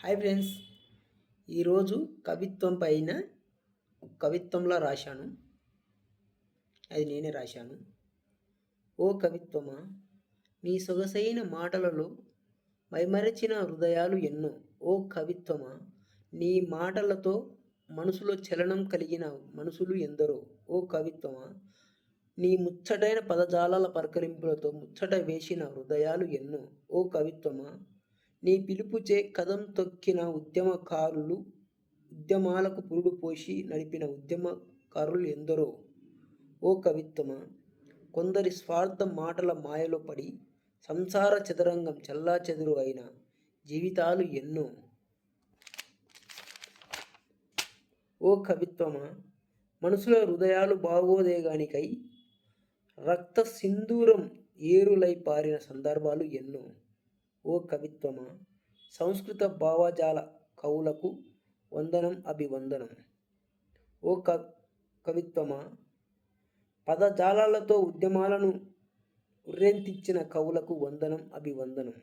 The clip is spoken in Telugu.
హాయ్ ఫ్రెండ్స్ ఈరోజు కవిత్వం పైన కవిత్వంలో కవిత్వంలా రాశాను. అది నేనే రాశాను. ఓ కవిత్వమా నీ సొగసైన మాటలలో మైమరచిన హృదయాలు ఎన్నో. ఓ కవిత్వమా నీ మాటలతో మనసులో చలనం కలిగిన మనసులు ఎందరో. ఓ కవిత్వమా నీ ముచ్చటైన పదజాలాల పరకరింపులతో ముచ్చట వేసిన హృదయాలు ఎన్నో. ఓ కవిత్వమా నీ పిలుపుచే కదం తొక్కిన ఉద్యమకారులు ఉద్యమాలకు పురుడు పోసి నడిపిన ఉద్యమకారులు ఎందరో? ఓ కవిత్వమా! కొందరి స్వార్థ మాటల మాయలో పడి సంసార చదరంగం చల్లా చెదురు అయిన జీవితాలు ఎన్నో? ఓ కవిత్వమా! మనసుల హృదయాలు బాగోదేగానికై రక్త సింధూరం ఏరులై పారిన సందర్భాలు ఎన్నో? ఓ కవిత్వమా? సంస్కృత భావజాల కవులకు వందనం అభివందనం. ఓ క కవిత్వమా? పదజాలాలతో ఉద్యమాలను ఉర్రెంతిచ్చిన కవులకు వందనం అభివందనం.